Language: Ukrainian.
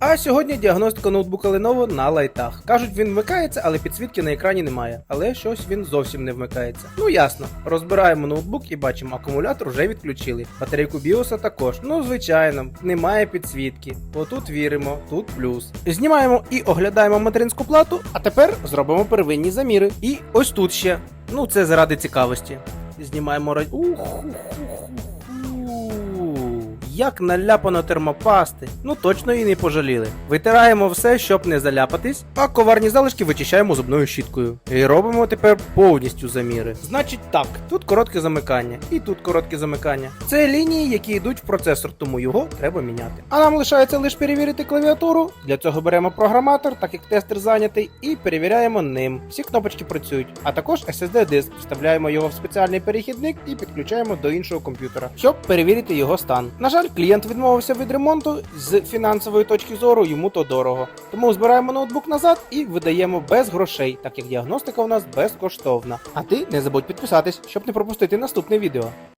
А сьогодні діагностика ноутбука Lenovo на лайтах. Кажуть, він вмикається, але підсвітки на екрані немає. Але щось він зовсім не вмикається. Ну ясно, розбираємо ноутбук і бачимо, акумулятор вже відключили. Батарейку BIOS також. Ну звичайно, немає підсвітки. Отут віримо, тут плюс. Знімаємо і оглядаємо материнську плату. А тепер зробимо первинні заміри. І ось тут ще. Ну це заради цікавості. Знімаємо ра... Як наляпано термопасти. Ну точно її не пожаліли. Витираємо все, щоб не заляпатись, а коварні залишки вичищаємо зубною щіткою. І робимо тепер повністю заміри. Значить так, тут коротке замикання, і тут коротке замикання. Це лінії, які йдуть в процесор, тому його треба міняти. А нам лишається лише перевірити клавіатуру. Для цього беремо програматор, так як тестер зайнятий, і перевіряємо ним. Всі кнопочки працюють. А також SSD диск. Вставляємо його в спеціальний перехідник і підключаємо до іншого комп'ютера, щоб перевірити його стан. На жаль, клієнт відмовився від ремонту з фінансової точки зору, йому то дорого. Тому збираємо ноутбук назад і видаємо без грошей, так як діагностика у нас безкоштовна. А ти не забудь підписатись, щоб не пропустити наступне відео.